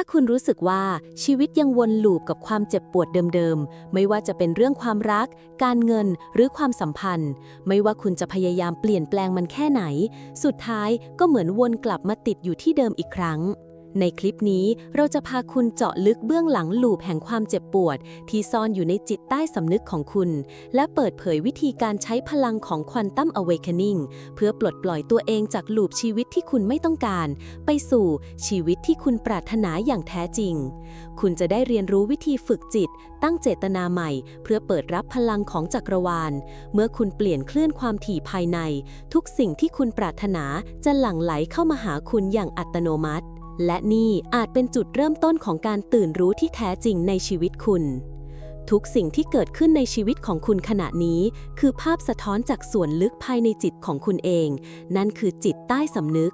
าคุณรู้สึกว่าชีวิตยังวนลูปกับความเจ็บปวดเดิมๆ ไม่ว่าจะเป็นเรื่องความรัก การเงินหรือความสัมพันธ์ ไม่ว่าคุณจะพยายามเปลี่ยนแปลงมันแค่ไหน สุดท้ายก็เหมือนวนกลับมาติดอยู่ที่เดิมอีกครั้ง ในคลิปนี้เราจะพาคุณเจาะลึกเบื้องหลังลูปแห่งความเจ็บปวด ที่ซ่อนอยู่ในจิตใต้สำนึกของคุณ และเปิดเผยวิธีการใช้พลังของควอนตัมอเวคเนิงเพื่อปลดปล่อยตัวเองจากลูปชีวิตที่คุณไม่ต้องการ ไปสู่ชีวิตที่คุณปรารถนาอย่างแท้จริง คุณจะได้เรียนรู้วิธีฝึกจิต ตั้งเจตนาใหม่ เพื่อเปิดรับพลังของจักรวาล เมื่อคุณเปลี่ยนคลื่นความถี่ภายใน ทุกสิ่งที่คุณปรารถนาจะหลั่งไหลเข้ามาหาคุณอย่างอัตโนมัติ และนี่อาจเป็นจุดเริ่มต้นของการตื่นรู้ที่แท้จริงในชีวิตคุณ ทุกสิ่งที่เกิดขึ้นในชีวิตของคุณขณะนี้ คือภาพสะท้อนจากส่วนลึกภายในจิตของคุณเอง นั่นคือจิตใต้สำนึก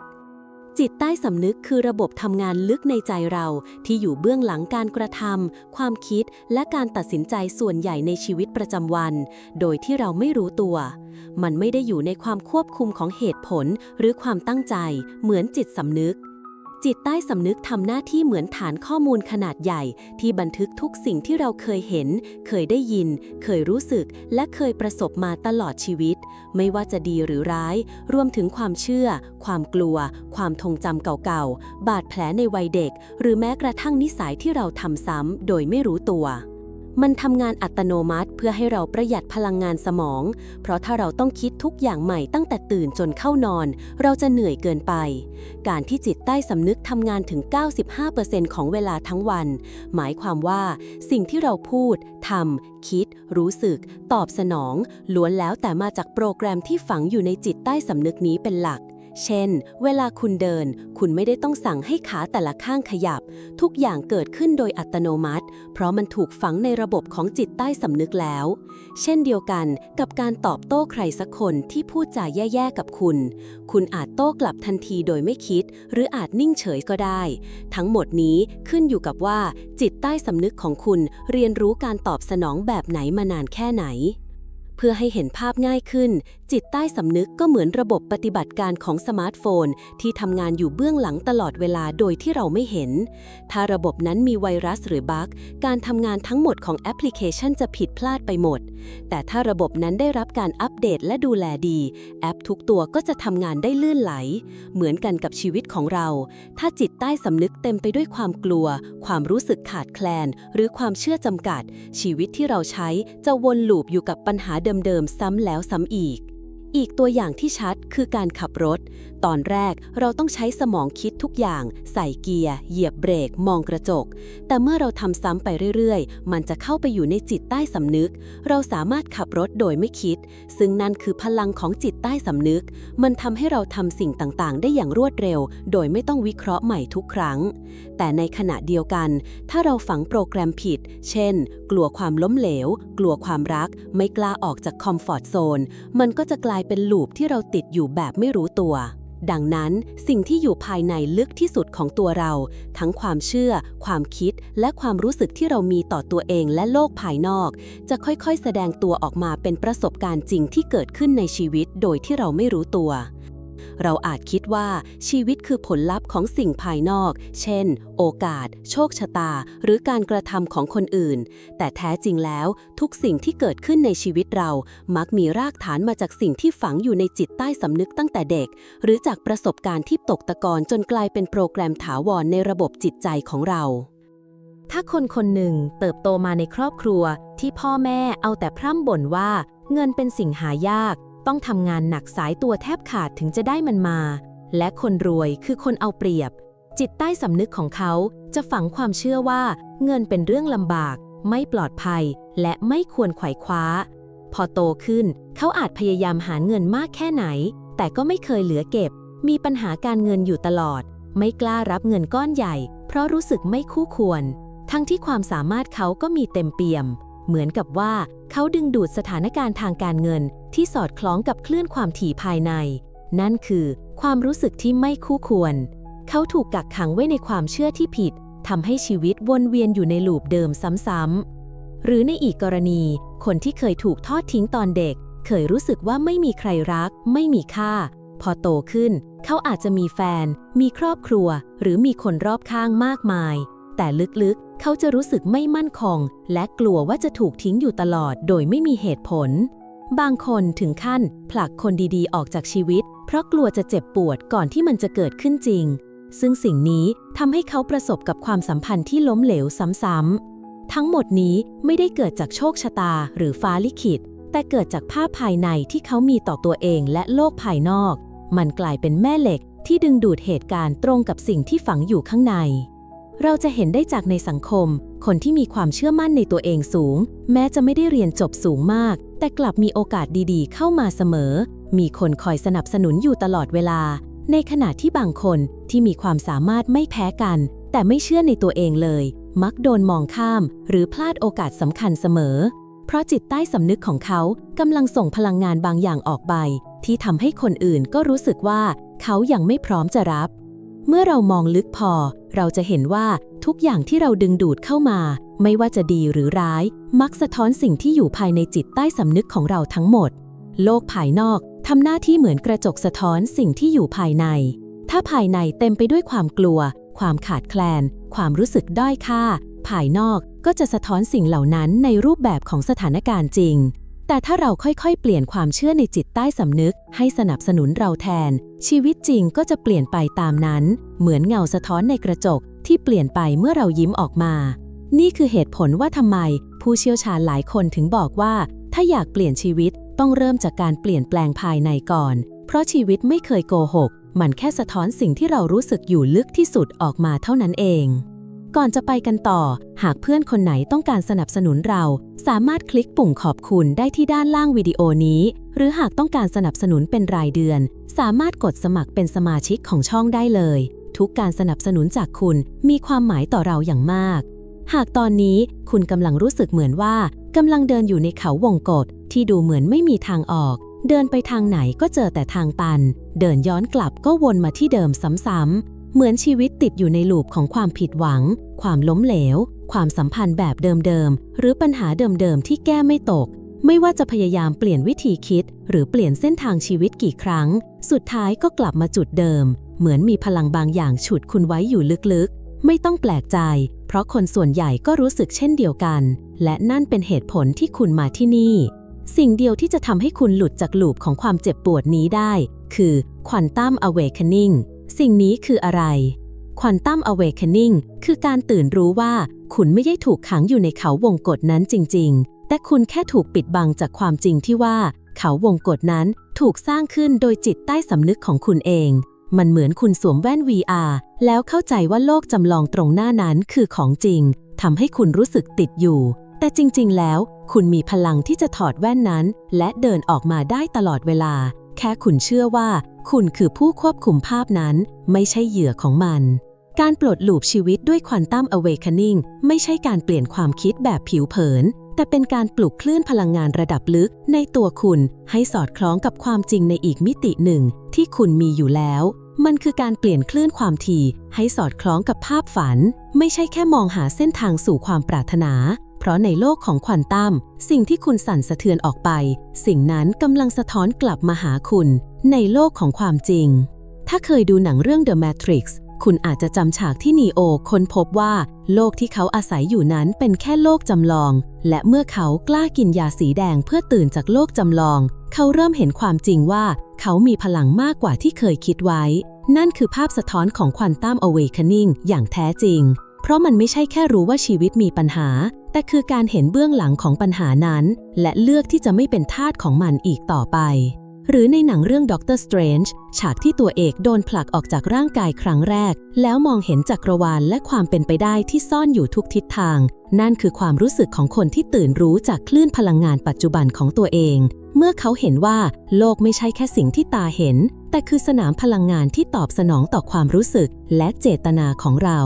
จิตใต้สำนึกคือระบบทำงานลึกในใจเราที่อยู่เบื้องหลังการกระทำความคิดและการตัดสินใจส่วนใหญ่ในชีวิตประจำวัน โดยที่เราไม่รู้ตัว มันไม่ได้อยู่ในความควบคุมของเหตุผล หรือความตั้งใจ เหมือนจิตสำนึก จิตใต้สำนึกทำหน้าที่เหมือนฐานข้อมูลขนาดใหญ่ ที่บันทึกทุกสิ่งที่เราเคยเห็น เคยได้ยิน เคยรู้สึก และเคยประสบมาตลอดชีวิต ไม่ว่าจะดีหรือร้าย รวมถึงความเชื่อ ความกลัว ความทรงจำเก่าๆ บาดแผลในวัยเด็ก หรือแม้กระทั่งนิสัยที่เราทำซ้ำโดยไม่รู้ตัว มันทำงานอัตโนมัติเพื่อให้เราประหยัดพลังงานสมอง เพราะถ้าเราต้องคิดทุกอย่างใหม่ตั้งแต่ตื่นจนเข้านอน เราจะเหนื่อยเกินไป การที่จิตใต้สำนึกทำงานถึง 95%ของเวลาทั้งวัน หมายความว่า สิ่งที่เราพูดทำคิด รู้สึก ตอบสนอง ล้วนแล้วแต่มาจากโปรแกรมที่ฝังอยู่ในจิตใต้สำนึกนี้เป็นหลัก เช่น เวลาคุณเดิน คุณไม่ได้ต้องสั่งให้ขาแต่ละข้างขยับ ทุกอย่างเกิดขึ้นโดยอัตโนมัติ เพราะมันถูกฝังในระบบของจิตใต้สำนึกแล้ว เช่นเดียวกันกับการตอบโต้ใครสักคนที่พูดจาแย่ๆกับคุณ คุณอาจโต้กลับทันทีโดยไม่คิด หรืออาจนิ่งเฉยก็ได้ ทั้งหมดนี้ขึ้นอยู่กับว่า จิตใต้สำนึกของคุณเรียนรู้การตอบสนองแบบไหนมานานแค่ไหน เพื่อให้เห็นภาพง่ายขึ้น จิตใต้สำนึกก็เหมือนระบบปฏิบัติการของสมาร์ทโฟน ที่ทำงานอยู่เบื้องหลังตลอดเวลาโดยที่เราไม่เห็น ถ้าระบบนั้นมีไวรัสหรือบั๊กการทำงานทั้งหมดของแอปพลิเคชันจะผิดพลาดไปหมด แต่ถ้าระบบนั้นได้รับการอัปเดตและดูแลดี แอปทุกตัวก็จะทำงานได้ลื่นไหล เหมือนกันกับชีวิตของเรา ถ้าจิตใต้สำนึกเต็มไปด้วยความกลัว ความรู้สึกขาดแคลน หรือความเชื่อจำกัด ชีวิตที่เราใช้จะวนลูปอยู่กับปัญหาเดิมๆซ้ำแล้วซ้ำอีก อีกตัวอย่างที่ชัดคือการขับรถ ตอนแรกเราต้องใช้สมองคิดทุกอย่าง ใส่เกียร์ เหยียบเบรก มองกระจก แต่เมื่อเราทำซ้ำไปเรื่อยๆ มันจะเข้าไปอยู่ในจิตใต้สำนึก เราสามารถขับรถโดยไม่คิด ซึ่งนั่นคือพลังของจิตใต้สำนึก มันทำให้เราทำสิ่งต่างๆ ได้อย่างรวดเร็ว โดยไม่ต้องวิเคราะห์ใหม่ทุกครั้ง แต่ในขณะเดียวกัน ถ้าเราฝังโปรแกรมผิด เช่น กลัวความล้มเหลว กลัวความรัก ไม่กล้าออกจากคอมฟอร์ทโซน มันก็จะกลายายเป็นลูปที่เราติดอยู่แบบไม่รู้ตัว ดังนั้นสิ่งที่อยู่ภายในลึกที่สุดของตัวเรา ทั้งความเชื่อ ความคิด และความรู้สึกที่เรามีต่อตัวเองและโลกภายนอก จะค่อยๆ แสดงตัวออกมาเป็นประสบการณ์จริงที่เกิดขึ้นในชีวิตโดยที่เราไม่รู้ตัว เราอาจคิดว่าชีวิตคือผลลัพธ์ของสิ่งภายนอก เช่น โอกาส โชคชะตา หรือการกระทำของคนอื่น แต่แท้จริงแล้ว ทุกสิ่งที่เกิดขึ้นในชีวิตเรา มักมีรากฐานมาจากสิ่งที่ฝังอยู่ในจิตใต้สำนึกตั้งแต่เด็ก หรือจากประสบการณ์ที่ตกตะกอนจนกลายเป็นโปรแกรมถาวรในระบบจิตใจของเราถ้าคนคนหนึ่งเติบโตมาในครอบครัวที่พ่อแม่เอาแต่พร่ำบ่นว่า เงินเป็นสิ่งหายาก ต้องทำงานหนักสายตัวแทบขาดถึงจะได้มันมา และคนรวยคือคนเอาเปรียบ จิตใต้สำนึกของเขาจะฝังความเชื่อว่า เงินเป็นเรื่องลำบาก ไม่ปลอดภัย และไม่ควรไขว่คว้า พอโตขึ้น เขาอาจพยายามหาเงินมากแค่ไหน แต่ก็ไม่เคยเหลือเก็บ มีปัญหาการเงินอยู่ตลอด ไม่กล้ารับเงินก้อนใหญ่ เพราะรู้สึกไม่คู่ควร ทั้งที่ความสามารถเขาก็มีเต็มเปี่ยม เหมือนกับว่าเขาดึงดูดสถานการณ์ทางการเงิน ที่สอดคล้องกับคลื่นความถี่ภายใน นั่นคือความรู้สึกที่ไม่คู่ควร เขาถูกกักขังไว้ในความเชื่อที่ผิดทำให้ชีวิตวนเวียนอยู่ในลูปเดิมซ้ำๆ หรือในอีกกรณี คนที่เคยถูกทอดทิ้งตอนเด็ก เคยรู้สึกว่าไม่มีใครรัก ไม่มีค่า พอโตขึ้น เขาอาจจะมีแฟน มีครอบครัว หรือมีคนรอบข้างมากมาย แต่ลึกๆ เขาจะรู้สึกไม่มั่นคง และกลัวว่าจะถูกทิ้งอยู่ตลอดโดยไม่มีเหตุผล บางคนถึงขั้นผลักคนดีๆ ออกจากชีวิต เพราะกลัวจะเจ็บปวดก่อนที่มันจะเกิดขึ้นจริง ซึ่งสิ่งนี้ทำให้เขาประสบกับความสัมพันธ์ที่ล้มเหลวซ้ำๆ ทั้งหมดนี้ไม่ได้เกิดจากโชคชะตาหรือฟ้าลิขิต แต่เกิดจากภาพภายในที่เขามีต่อตัวเองและโลกภายนอก มันกลายเป็นแม่เหล็กที่ดึงดูดเหตุการณ์ตรงกับสิ่งที่ฝังอยู่ข้างใน เราจะเห็นได้จากในสังคม คนที่มีความเชื่อมั่นในตัวเองสูง แม้จะไม่ได้เรียนจบสูงมาก แต่กลับมีโอกาสดีๆ เข้ามาเสมอ มีคนคอยสนับสนุนอยู่ตลอดเวลา ในขณะที่บางคนที่มีความสามารถไม่แพ้กัน แต่ไม่เชื่อในตัวเองเลย มักโดนมองข้าม หรือพลาดโอกาสสำคัญเสมอ เพราะจิตใต้สำนึกของเขากำลังส่งพลังงานบางอย่างออกไป ที่ทำให้คนอื่นก็รู้สึกว่า เขายังไม่พร้อมจะรับ เมื่อเรามองลึกพอ เราจะเห็นว่าทุกอย่างที่เราดึงดูดเข้ามา ไม่ว่าจะดีหรือร้าย มักสะท้อนสิ่งที่อยู่ภายในจิตใต้สำนึกของเราทั้งหมด โลกภายนอกทำหน้าที่เหมือนกระจกสะท้อนสิ่งที่อยู่ภายใน ถ้าภายในเต็มไปด้วยความกลัว ความขาดแคลน ความรู้สึกด้อยค่า ภายนอกก็จะสะท้อนสิ่งเหล่านั้นในรูปแบบของสถานการณ์จริง แต่ถ้าเราค่อยๆ เปลี่ยนความเชื่อในจิตใต้สำนึก ให้สนับสนุนเราแทน ชีวิตจริงก็จะเปลี่ยนไปตามนั้น เหมือนเงาสะท้อนในกระจก ที่เปลี่ยนไปเมื่อเรายิ้มออกมา นี่คือเหตุผลว่าทำไม ผู้เชี่ยวชาญหลายคนถึงบอกว่า ถ้าอยากเปลี่ยนชีวิตต้องเริ่มจากการเปลี่ยนแปลงภายในก่อน เพราะชีวิตไม่เคยโกหก มันแค่สะท้อนสิ่งที่เรารู้สึกอยู่ลึกที่สุดออกมาเท่านั้นเอง ก่อนจะไปกันต่อ หากเพื่อนคนไหนต้องการสนับสนุนเรา สามารถคลิกปุ่มขอบคุณได้ที่ด้านล่างวิดีโอนี้ หรือหากต้องการสนับสนุนเป็นรายเดือน สามารถกดสมัครเป็นสมาชิกของช่องได้เลย ทุกการสนับสนุนจากคุณมีความหมายต่อเราอย่างมาก หากตอนนี้คุณกำลังรู้สึกเหมือนว่ากำลังเดินอยู่ในเขาวงกฏที่ดูเหมือนไม่มีทางออก เดินไปทางไหนก็เจอแต่ทางตัน เดินย้อนกลับก็วนมาที่เดิมซ้ำๆ เหมือนชีวิตติดอยู่ในลูปของความผิดหวัง ความล้มเหลว ความสัมพันธ์แบบเดิมๆ หรือปัญหาเดิมๆ ที่แก้ไม่ตก ไม่ว่าจะพยายามเปลี่ยนวิธีคิด หรือเปลี่ยนเส้นทางชีวิตกี่ครั้ง สุดท้ายก็กลับมาจุดเดิม เหมือนมีพลังบางอย่างฉุดคุณไว้อยู่ลึกๆ ไม่ต้องแปลกใจ เพราะคนส่วนใหญ่ก็รู้สึกเช่นเดียวกัน และนั่นเป็นเหตุผลที่คุณมาที่นี่ สิ่งเดียวที่จะทำให้คุณหลุดจากลูปของความเจ็บปวดนี้ได้ คือ Quantum Awakening สิ่งนี้คืออะไร Quantum Awakening คือการตื่นรู้ว่าคุณไม่ได้ถูกขังอยู่ในเขาวงกฏนั้นจริง ๆ แต่คุณแค่ถูกปิดบังจากความจริงที่ว่า เขาวงกฏนั้นถูกสร้างขึ้นโดยจิตใต้สำนึกของคุณเอง มันเหมือนคุณสวมแว่น VR แล้วเข้าใจว่าโลกจำลองตรงหน้านั้นคือของจริงทำให้คุณรู้สึกติดอยู่ แต่จริง ๆ แล้ว คุณมีพลังที่จะถอดแว่นนั้น และเดินออกมาได้ตลอดเวลา แค่คุณเชื่อว่าคุณคือผู้ควบคุมภาพนั้นไม่ใช่เหยื่อของมัน การปลดลูปชีวิตด้วย Quantum Awakening ไม่ใช่การเปลี่ยนความคิดแบบผิวเผิน แต่เป็นการปลุกคลื่นพลังงานระดับลึกในตัวคุณให้สอดคล้องกับความจริงในอีกมิติหนึ่งที่คุณมีอยู่แล้ว มันคือการเปลี่ยนคลื่นความถี่ให้สอดคล้องกับภาพฝัน ไม่ใช่แค่มองหาเส้นทางสู่ความปรารถนา เพราะในโลกของควอนตัมสิ่งที่คุณสั่นสะเทือนออกไป สิ่งนั้นกำลังสะท้อนกลับมาหาคุณ ในโลกของความจริง ถ้าเคยดูหนังเรื่อง The Matrix คุณอาจจะจำฉากที่นีโอค้นพบว่า โลกที่เขาอาศัยอยู่นั้นเป็นแค่โลกจำลอง และเมื่อเขากล้ากินยาสีแดงเพื่อตื่นจากโลกจำลอง เขาเริ่มเห็นความจริงว่า เขามีพลังมากกว่าที่เคยคิดไว้ นั่นคือภาพสะท้อนของควอนตัม Awakening อย่างแท้จริง เพราะมันไม่ใช่แค่รู้ว่าชีวิตมีปัญหา แต่คือการเห็นเบื้องหลังของปัญหานั้น และเลือกที่จะไม่เป็นทาสของมันอีกต่อไป หรือในหนังเรื่อง Doctor Strange ฉากที่ตัวเอกโดนผลักออกจากร่างกายครั้งแรก แล้วมองเห็นจักรวาลและความเป็นไปได้ที่ซ่อนอยู่ทุกทิศทาง นั่นคือความรู้สึกของคนที่ตื่นรู้จากคลื่นพลังงานปัจจุบันของตัวเอง เมื่อเขาเห็นว่าโลกไม่ใช่แค่สิ่งที่ตาเห็น แต่คือสนามพลังงานที่ตอบสนองต่อความรู้สึกและเจตนาของเรา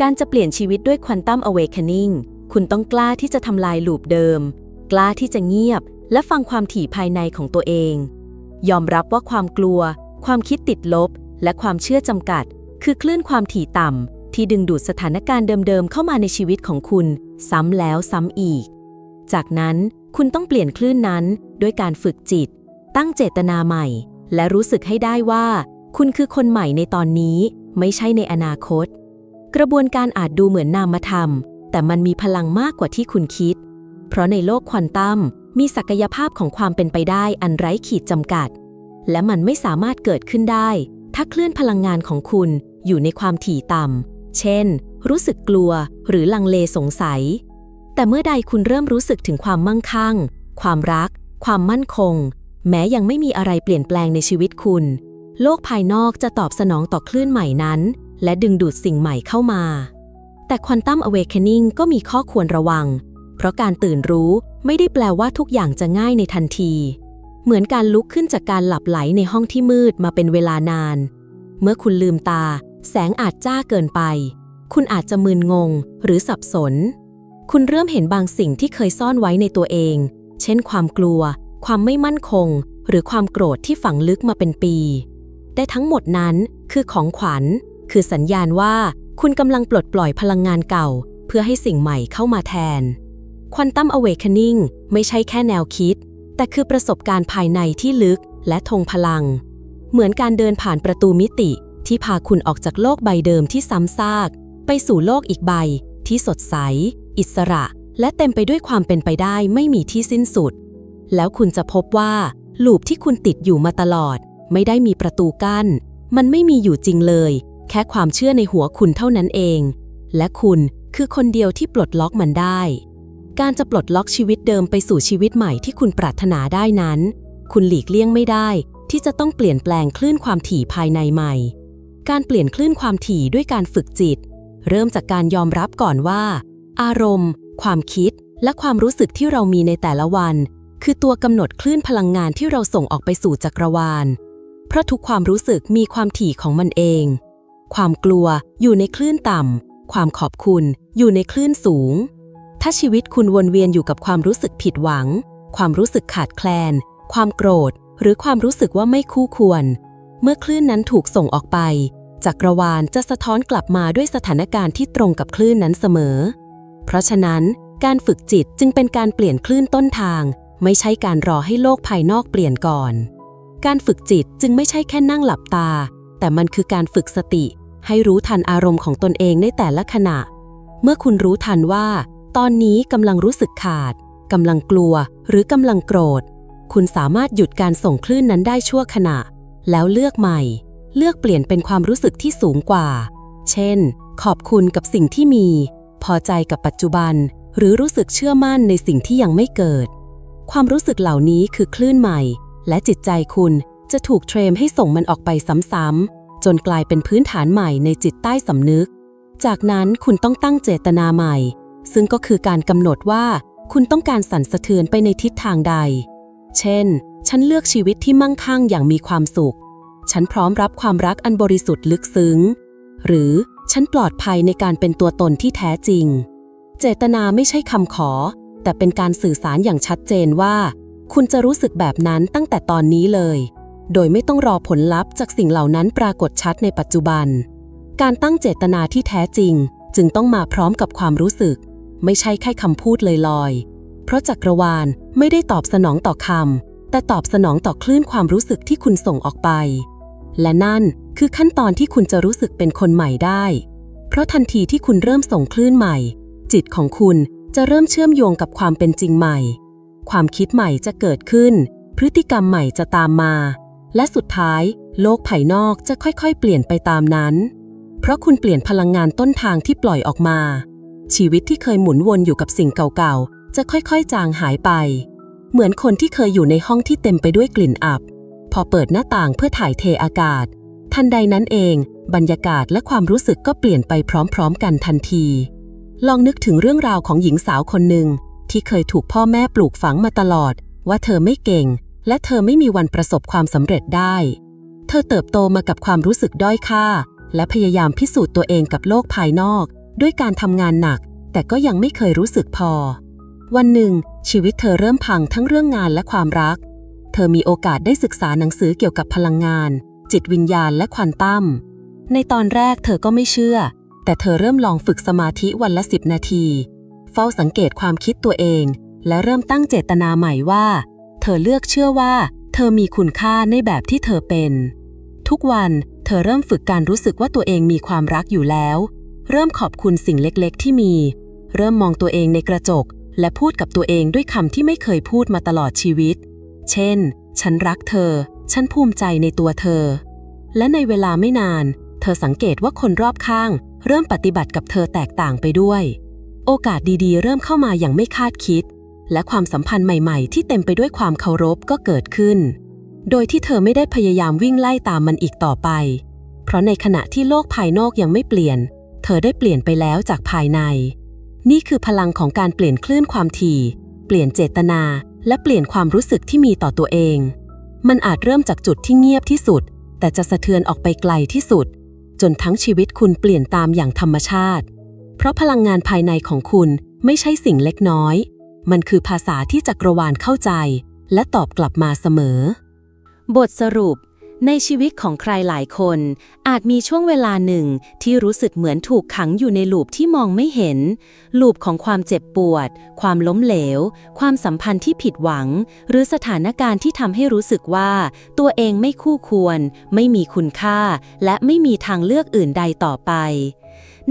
การจะเปลี่ยนชีวิตด้วย Quantum Awakening คุ คุณต้องกล้าที่จะทำลายลูปเดิม กล้าที่จะเงียบ และฟังความถี่ภายในของตัวเอง ยอมรับว่าความกลัว ความคิดติดลบ และความเชื่อจำกัด คือคลื่นความถี่ต่ำที่ดึงดูดสถานการณ์เดิมๆเข้ามาในชีวิตของคุณ ซ้ำแล้วซ้ำอีก จากนั้นคุณต้องเปลี่ยนคลื่นนั้นด้วยการฝึกจิต ตั้งเจตนาใหม่ และรู้สึกให้ได้ว่า คุณคือคนใหม่ในตอนนี้ ไม่ใช่ในอนาคต กระบวนการอาจดูเหมือนนามธรรม แต่มันมีพลังมากกว่าที่คุณคิด เพราะในโลกควอนตัมมีศักยภาพของความเป็นไปได้อันไร้ขีดจำกัด และมันไม่สามารถเกิดขึ้นได้ ถ้าเคลื่อนพลังงานของคุณอยู่ในความถี่ต่ำ เช่น รู้สึกกลัวหรือลังเลสงสัย แต่เมื่อใดคุณเริ่มรู้สึกถึงความมั่งคั่ง ความรัก ความมั่นคง แม้ยังไม่มีอะไรเปลี่ยนแปลงในชีวิตคุณ โลกภายนอกจะตอบสนองต่อคลื่นใหม่นั้น และดึงดูดสิ่งใหม่เข้ามา แต่ Quantum Awakening ก็มีข้อควรระวัง เพราะการตื่นรู้ไม่ได้แปลว่าทุกอย่างจะง่ายในทันที เหมือนการลุกขึ้นจากการหลับไหลในห้องที่มืดมาเป็นเวลานาน เมื่อคุณลืมตา แสงอาจจ้าเกินไป คุณอาจจะมึนงง หรือสับสน คุณเริ่มเห็นบางสิ่งที่เคยซ่อนไว้ในตัวเอง เช่น ความกลัว ความไม่มั่นคง หรือความโกรธที่ฝังลึกมาเป็นปี แต่ทั้งหมดนั้นคือของขวัญ คือสัญญาณว่า คุณกำลังปลดปล่อยพลังงานเก่า เพื่อให้สิ่งใหม่เข้ามาแทน Quantum Awakening ไม่ใช่แค่แนวคิด แต่คือประสบการณ์ภายในที่ลึกและทงพลัง เหมือนการเดินผ่านประตูมิติที่พาคุณออกจากโลกใบเดิมที่ซ้ำซาก ไปสู่โลกอีกใบ ที่สดใส อิสระ และเต็มไปด้วยความเป็นไปได้ไม่มีที่สิ้นสุด แล้วคุณจะพบว่าลูปที่คุณติดอยู่มาตลอด ไม่ได้มีประตูกั้น มันไม่มีอยู่จริงเลย แค่ความเชื่อในหัวคุณเท่านั้นเอง และคุณคือคนเดียวที่ปลดล็อกมันได้ การจะปลดล็อกชีวิตเดิมไปสู่ชีวิตใหม่ที่คุณปรารถนาได้นั้น คุณหลีกเลี่ยงไม่ได้ ที่จะต้องเปลี่ยนแปลงคลื่นความถี่ภายในใหม่ การเปลี่ยนคลื่นความถี่ด้วยการฝึกจิต เริ่มจากการยอมรับก่อนว่า อารมณ์ ความคิด และความรู้สึกที่เรามีในแต่ละวัน คือตัวกำหนดคลื่นพลังงานที่เราส่งออกไปสู่จักรวาล เพราะทุกความรู้สึกมีความถี่ของมันเอง ความกลัวอยู่ในคลื่นต่ำ ความขอบคุณอยู่ในคลื่นสูง ถ้าชีวิตคุณวนเวียนอยู่กับความรู้สึกผิดหวัง ความรู้สึกขาดแคลน ความโกรธ หรือความรู้สึกว่าไม่คู่ควร เมื่อคลื่นนั้นถูกส่งออกไป จักรวาลจะสะท้อนกลับมาด้วยสถานการณ์ที่ตรงกับคลื่นนั้นเสมอ เพราะฉะนั้นการฝึกจิตจึงเป็นการเปลี่ยนคลื่นต้นทาง ไม่ใช่การรอให้โลกภายนอกเปลี่ยนก่อน การฝึกจิตจึงไม่ใช่แค่นั่งหลับตา แต่มันคือการฝึกสติ ให้รู้ทันอารมณ์ของตนเองในแต่ละขณะ เมื่อคุณรู้ทันว่า ตอนนี้กำลังรู้สึกขาดกำลังกลัว หรือกำลังโกรธ คุณสามารถหยุดการส่งคลื่นนั้นได้ชั่วขณะ แล้วเลือกใหม่ เลือกเปลี่ยนเป็นความรู้สึกที่สูงกว่า เช่น ขอบคุณกับสิ่งที่มี พอใจกับปัจจุบัน หรือรู้สึกเชื่อมั่นในสิ่งที่ยังไม่เกิด ความรู้สึกเหล่านี้คือคลื่นใหม่ และจิตใจคุณ จะถูกเทรมให้ส่งมันออกไปซ้ำๆจนกลายเป็นพื้นฐานใหม่ในจิตใต้สำนึก จากนั้นคุณต้องตั้งเจตนาใหม่ ซึ่งก็คือการกำหนดว่าคุณต้องการสั่นสะเทือนไปในทิศทางใด เช่น ฉันเลือกชีวิตที่มั่งคั่งอย่างมีความสุข ฉันพร้อมรับความรักอันบริสุทธิ์ลึกซึ้ง หรือฉันปลอดภัยในการเป็นตัวตนที่แท้จริง เจตนาไม่ใช่คำขอ แต่เป็นการสื่อสารอย่างชัดเจนว่า คุณจะรู้สึกแบบนั้นตั้งแต่ตอนนี้เลย โดยไม่ต้องรอผลลัพธ์จากสิ่งเหล่านั้นปรากฏชัดในปัจจุบัน การตั้งเจตนาที่แท้จริง จึงต้องมาพร้อมกับความรู้สึก ไม่ใช่แค่คำพูดลอยๆ เพราะจักรวาลไม่ได้ตอบสนองต่อคำแต่ตอบสนองต่อคลื่นความรู้สึกที่คุณส่งออกไป และนั่นคือขั้นตอนที่คุณจะรู้สึกเป็นคนใหม่ได้ เพราะทันทีที่คุณเริ่มส่งคลื่นใหม่ จิตของคุณจะเริ่มเชื่อมโยงกับความเป็นจริงใหม่ ความคิดใหม่จะเกิดขึ้น พฤติกรรมใหม่จะตามมา และสุดท้ายโลกภายนอกจะค่อยๆ เปลี่ยนไปตามนั้น เพราะคุณเปลี่ยนพลังงานต้นทางที่ปล่อยออกมา ชีวิตที่เคยหมุนวนอยู่กับสิ่งเก่าๆ จะค่อยๆ จางหายไป เหมือนคนที่เคยอยู่ในห้องที่เต็มไปด้วยกลิ่นอับ พอเปิดหน้าต่างเพื่อถ่ายเทอากาศ ทันใดนั้นเอง บรรยากาศและความรู้สึกก็เปลี่ยนไปพร้อมๆ กันทันที ลองนึกถึงเรื่องราวของหญิงสาวคนหนึ่งที่เคยถูกพ่อแม่ปลูกฝังมาตลอด ว่าเธอไม่เก่ง และเธอไม่มีวันประสบความสำเร็จได้ เธอเติบโตมากับความรู้สึกด้อยค่า และพยายามพิสูจน์ตัวเองกับโลกภายนอก ด้วยการทำงานหนัก แต่ก็ยังไม่เคยรู้สึกพอ วันหนึ่ง ชีวิตเธอเริ่มพังทั้งเรื่องงานและความรัก เธอมีโอกาสได้ศึกษาหนังสือเกี่ยวกับพลังงาน จิตวิญญาณและควอนตัมในตอนแรกเธอก็ไม่เชื่อ แต่เธอเริ่มลองฝึกสมาธิวันละสิบนาที เฝ้าสังเกตความคิดตัวเอง และเริ่มตั้งเจตนาใหม่ว่า อเลือกเชื่อว่า เธอมีคุณค่าในแบบที่เธอเป็น ทุกวันเธอเริ่มฝึกการรู้สึกว่าตัวเองมีความรักอยู่แล้ว เริ่มขอบคุณสิ่งเล็กๆ ที่มี เริ่มมองตัวเองในกระจก และพูดกับตัวเองด้วยคำที่ไม่เคยพูดมาตลอดชีวิต เช่น ฉันรักเธอ ฉันภูมิใจในตัวเธอ และในเวลาไม่นาน เธอสังเกตว่าคนรอบข้าง เริ่มปฏิบัติกับเธอแตกต่างไปด้วย โอกาสดีๆ เริ่มเข้ามาอย่างไม่คาดคิด และความสัมพันธ์ใหม่ๆ ที่เต็มไปด้วยความเคารพก็เกิดขึ้น โดยที่เธอไม่ได้พยายามวิ่งไล่ตามมันอีกต่อไป เพราะในขณะที่โลกภายนอกยังไม่เปลี่ยน เธอได้เปลี่ยนไปแล้วจากภายใน นี่คือพลังของการเปลี่ยนคลื่นความถี่ เปลี่ยนเจตนา และเปลี่ยนความรู้สึกที่มีต่อตัวเอง มันอาจเริ่มจากจุดที่เงียบที่สุด แต่จะสะเทือนออกไปไกลที่สุด จนทั้งชีวิตคุณเปลี่ยนตามอย่างธรรมชาติ เพราะพลังงานภายในของคุณไม่ใช่สิ่งเล็กน้อย มันคือภาษาที่จักรวาลเข้าใจ และตอบกลับมาเสมอ บทสรุป ในชีวิตของใครหลายคน อาจมีช่วงเวลาหนึ่งที่รู้สึกเหมือนถูกขังอยู่ในลูปที่มองไม่เห็น ลูปของความเจ็บปวด ความล้มเหลว ความสัมพันธ์ที่ผิดหวัง หรือสถานการณ์ที่ทำให้รู้สึกว่า ตัวเองไม่คู่ควร ไม่มีคุณค่า และไม่มีทางเลือกอื่นใดต่อไป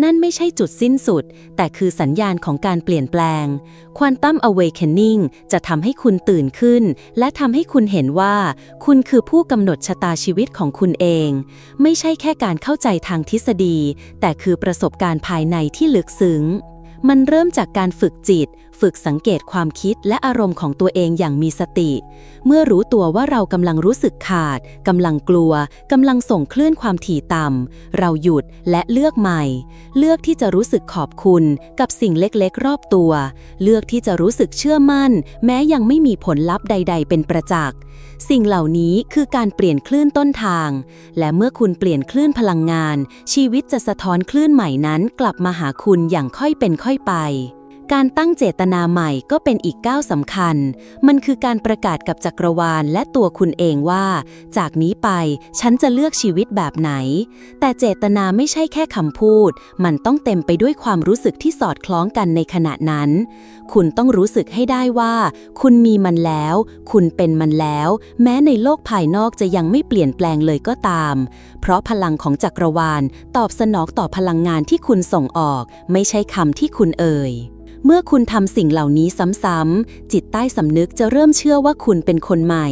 นั่นไม่ใช่จุดสิ้นสุด แต่คือสัญญาณของการเปลี่ยนแปลง Quantum Awakening จะทำให้คุณตื่นขึ้น และทำให้คุณเห็นว่า คุณคือผู้กำหนดชะตาชีวิตของคุณเอง ไม่ใช่แค่การเข้าใจทางทฤษฎี แต่คือประสบการณ์ภายในที่ลึกซึ้ง มันเริ่มจากการฝึกจิต ฝึกสังเกตความคิดและอารมณ์ของตัวเองอย่างมีสติ เมื่อรู้ตัวว่าเรากำลังรู้สึกขาดกำลังกลัวกำลังส่งคลื่นความถี่ต่ำเราหยุดและเลือกใหม่ เลือกที่จะรู้สึกขอบคุณกับสิ่งเล็กๆ รอบตัว เลือกที่จะรู้สึกเชื่อมั่น แม้ยังไม่มีผลลัพธ์ใด ๆ เป็นประจักษ์ สิ่งเหล่านี้คือการเปลี่ยนคลื่นต้นทาง และเมื่อคุณเปลี่ยนคลื่นพลังงาน ชีวิตจะสะท้อนคลื่นใหม่นั้นกลับมาหาคุณอย่างค่อยเป็นค่อยไป การตั้งเจตนาใหม่ก็เป็นอีกก้าวสำคัญ มันคือการประกาศกับจักรวาลและตัวคุณเองว่า จากนี้ไปฉันจะเลือกชีวิตแบบไหน แต่เจตนาไม่ใช่แค่คำพูด มันต้องเต็มไปด้วยความรู้สึกที่สอดคล้องกันในขณะนั้น คุณต้องรู้สึกให้ได้ว่า คุณมีมันแล้ว คุณเป็นมันแล้ว แม้ในโลกภายนอกจะยังไม่เปลี่ยนแปลงเลยก็ตาม เพราะพลังของจักรวาลตอบสนองต่อพลังงานที่คุณส่งออก ไม่ใช่คำที่คุณเอ่ย เมื่อคุณทำสิ่งเหล่านี้ซ้ำๆ จิตใต้สำนึกจะเริ่มเชื่อว่าคุณเป็นคนใหม่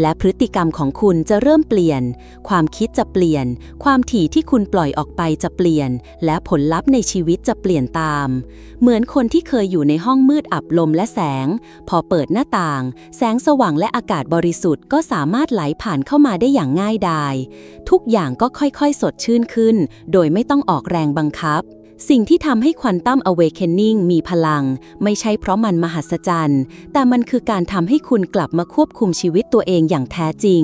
และพฤติกรรมของคุณจะเริ่มเปลี่ยน ความคิดจะเปลี่ยน ความถี่ที่คุณปล่อยออกไปจะเปลี่ยน และผลลัพธ์ในชีวิตจะเปลี่ยนตาม เหมือนคนที่เคยอยู่ในห้องมืดอับลมและแสง พอเปิดหน้าต่าง แสงสว่างและอากาศบริสุทธิ์ก็สามารถไหลผ่านเข้ามาได้อย่างง่ายดาย ทุกอย่างก็ค่อยๆ สดชื่นขึ้น โดยไม่ต้องออกแรงบังคับ สิ่งที่ทำให้ควอนตัม Awakening มีพลัง ไม่ใช่เพราะมันมหัศจรรย์ แต่มันคือการทำให้คุณกลับมาควบคุมชีวิตตัวเองอย่างแท้จริง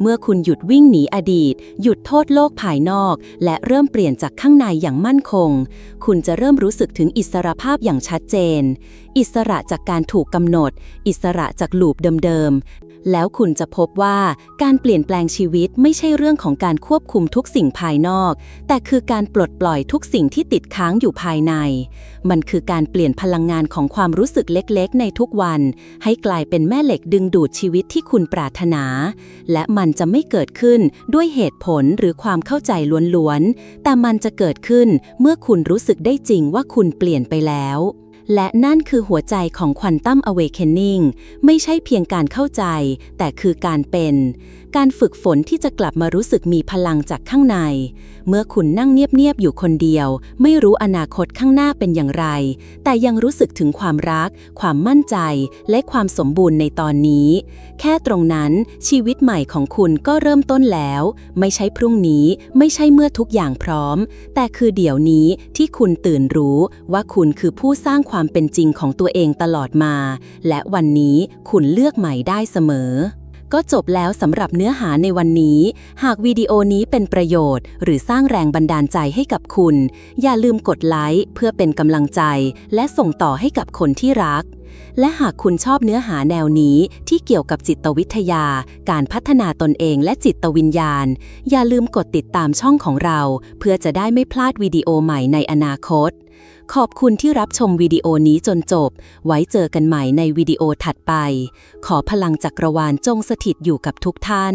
เมื่อคุณหยุดวิ่งหนีอดีต หยุดโทษโลกภายนอก และเริ่มเปลี่ยนจากข้างในอย่างมั่นคง คุณจะเริ่มรู้สึกถึงอิสรภาพอย่างชัดเจน อิสระจากการถูกกำหนด อิสระจากลูปเดิมๆ แล้วคุณจะพบว่าการเปลี่ยนแปลงชีวิตไม่ใช่เรื่องของการควบคุมทุกสิ่งภายนอก แต่คือการปลดปล่อยทุกสิ่งที่ติดค้างอยู่ภายใน มันคือการเปลี่ยนพลังงานของความรู้สึกเล็กๆ ในทุกวัน ให้กลายเป็นแม่เหล็กดึงดูดชีวิตที่คุณปรารถนา และมันจะไม่เกิดขึ้นด้วยเหตุผลหรือความเข้าใจล้วนๆ แต่มันจะเกิดขึ้นเมื่อคุณรู้สึกได้จริงว่าคุณเปลี่ยนไปแล้ว และนั่นคือหัวใจของควอนตัมอเว a เคนนิ่งไม่ใช่เพียงการเข้าใจ แต่คือการเป็นการฝึกฝนที่จะกลับมารู้สึกมีพลังจากข้างใน เมื่อคุณนั่งเงียบ ๆ อยู่คนเดียว ไม่รู้อนาคตข้างหน้าเป็นอย่างไร แต่ยังรู้สึกถึงความรัก ความมั่นใจ และความสมบูรณ์ในตอนนี้ แค่ตรงนั้นชีวิตใหม่ของคุณก็เริ่มต้นแล้ว ไม่ใช่พรุ่งนี้ ไม่ใช่เมื่อทุกอย่างพร้อม แต่คือเดี๋ยวนี้ที่คุณตื่นรู้ว่าคุณคือผู้สร้างความเป็นจริงของตัวเองตลอดมา และวันนี้คุณเลือกใหม่ได้เสมอ ก็จบแล้วสำหรับเนื้อหาในวันนี้ หากวิดีโอนี้เป็นประโยชน์ หรือสร้างแรงบันดาลใจให้กับคุณ อย่าลืมกดไลค์เพื่อเป็นกำลังใจ และส่งต่อให้กับคนที่รัก และหากคุณชอบเนื้อหาแนวนี้ที่เกี่ยวกับจิตวิทยา การพัฒนาตนเองและจิตวิญญาณ อย่าลืมกดติดตามช่องของเรา เพื่อจะได้ไม่พลาดวิดีโอใหม่ในอนาคต ขอบคุณที่รับชมวิดีโอนี้จนจบ ไว้เจอกันใหม่ในวิดีโอถัดไป ขอพลังจักรวาลจงสถิตอยู่กับทุกท่าน